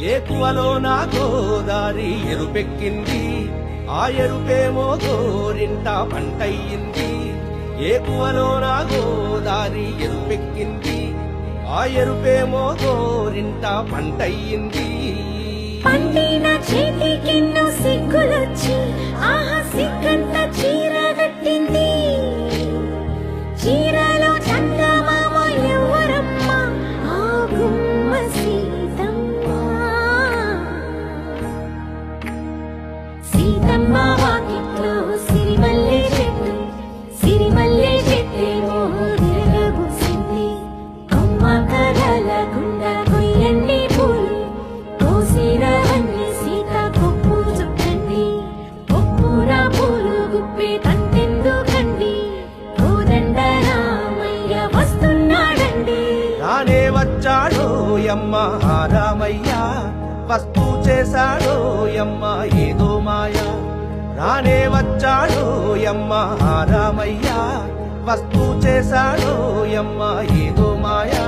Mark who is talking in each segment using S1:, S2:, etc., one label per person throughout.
S1: ఏకువలో నా గోదారి ఎరుపెక్కింది ఆ ఎరుపేమో గోరింట పంటయ్యింది. ఏకువలో నా గోదారి ఎరుపెక్కింది ఆ ఎరుపేమో గోరింట పంటయ్యింది.
S2: పండిన సీతమ్మ వాకిట్లో సిరిమల్లె చెట్టు సిరిమల్లె చెట్టేమో తిరగబూసింది కొమ్మ కదలకుండా కొయ్యండి పూలు కోసిరవన్నీ సీత కొప్పు చుట్టండి. కొప్పున పూలు గుప్పే తంతెందుకండి కోదండ రామయ్య వస్తున్నాడండి.
S1: రానే వచ్చాడో యమ్మ రామయ్య వస్తూ చేశాడో యమ్మ ఏదో రానే వచ్చాడు ఎమ్మ రామయ్య వస్తు చేశాడు ఎమ్మ ఏదో మాయా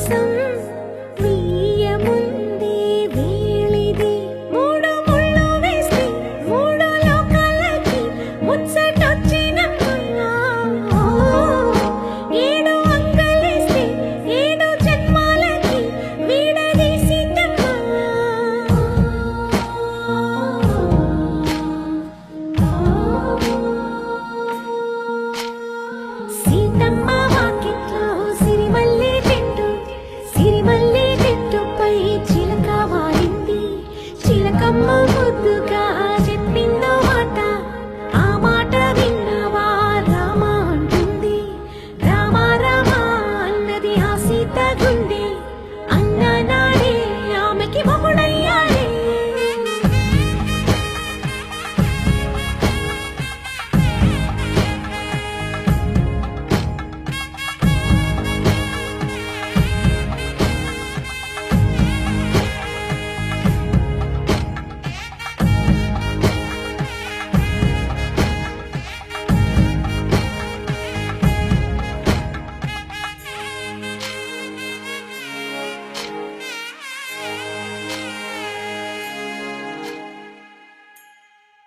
S1: Some.